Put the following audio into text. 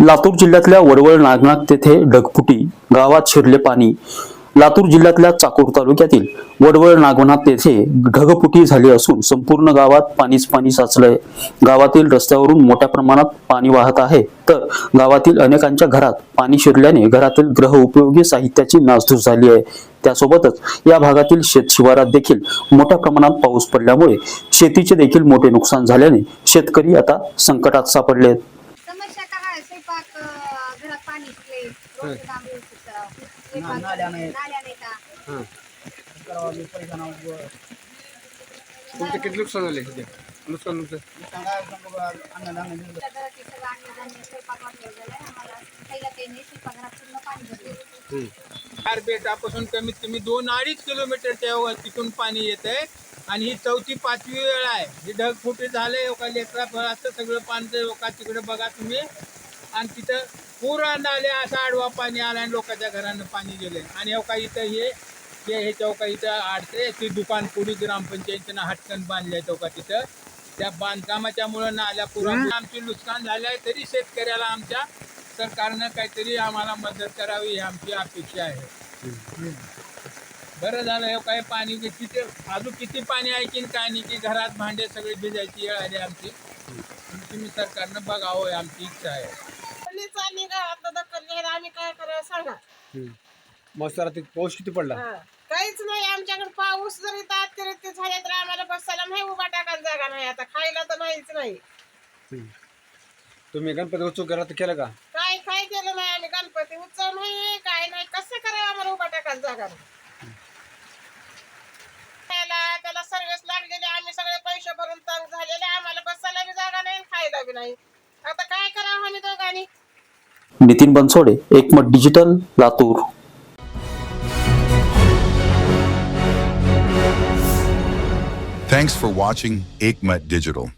लातूर जिल्ह्यातल्या वडवळ नागनाथ तेथे ढगफुटी गावात शिरले पाणी. लातूर जिल्ह्यातल्या चाकूर तालुक्यातील वडवळ नागनाथ तेथे ढगफुटी झाली असून संपूर्ण गावात पाणीच पाणी साचलंय. गावातील रस्त्यावरून मोठ्या प्रमाणात पाणी वाहत आहे. तर गावातील अनेकांच्या घरात पाणी शिरल्याने घरातील ग्रह उपयोगी साहित्याची नासधूस झाली आहे. त्यासोबतच या भागातील शेत शिवारात देखील मोठ्या प्रमाणात पाऊस पडल्यामुळे शेतीचे देखील मोठे नुकसान झाल्याने शेतकरी आता संकटात सापडले आहेत समस्या काय आहे? स्वयंपाक अं, घरात पाणी शिकले काम व्यवस्थित करावं. नाल्या नाहीत. नाही का करावा मी पैसा नाव तुमचं किती नुकसान झाले सध्या नुकसान तुमचं अन्नधान्य दिलं आपल्या सगळं अन्नधान्य स्वयंपाक वाटलं आम्हाला पहिला काही नाही स्वयंपाकघरात पूर्ण पाणी भरले बेटापासून कमीत कमी दोन अडीच किलोमीटर त्या तिथून पाणी येत आहे आणि ही चौथी पाचवी वेळ आहे ही ढगफुटी झाले का लेकरा फळाचं सगळं पाणी लोका तिकडे बघा तुम्ही आणि तिथं पूर आले असा आडवा पाणी आला आणि लोकांच्या घरांना पाणी गेले. आणि हो अवका इथं हे जे हे चौका इथं आडते ती दुकान पुढी ग्रामपंचायतीनं हटकन बांधले चौका तिथं. त्या बांधकामाच्या मुळे नाल्या पुरामुळे आमची नुकसान झालं आहे तरी शेतकऱ्याला आमच्या सरकारनं काहीतरी आम्हाला मदत करावी ही आमची अपेक्षा आहे. बरं झालं हो हे काय पाणी किती अजून किती पाणी आहे की काय नाही की घरात भांडे सगळे भिजायची वेळ आली आमची. तुम्ही सरकारनं बघावं आमची इच्छा आहे. काय करावं सांगा. मग सर पाऊस किती पडला? हा. काहीच नाही आमच्याकडे पाऊस जर अतिरिक्त झाले तर आम्हाला बसायला नाही उभा टाकायला जागा नाही. आता खायला तर नाहीच नाही. तुम्ही गणपती उत्सव घरात केलं का? काय काय केलं नाही आम्ही? गणपती उत्सव नाही काय नाही. कसं करावं आम्हाला उभा टाकायला जागा नाही? खायला त्याला सर्व्हिस लागलेली आम्ही सगळे पैसे भरून तंग झालेले आम्हाला बसायला बी जागा नाही आणि खायला बी नाही. आता काय करावं आम्ही दोघांनी? नितीन बनसोडे एकमत digital Latur Thanks for watching Aikmat Digital.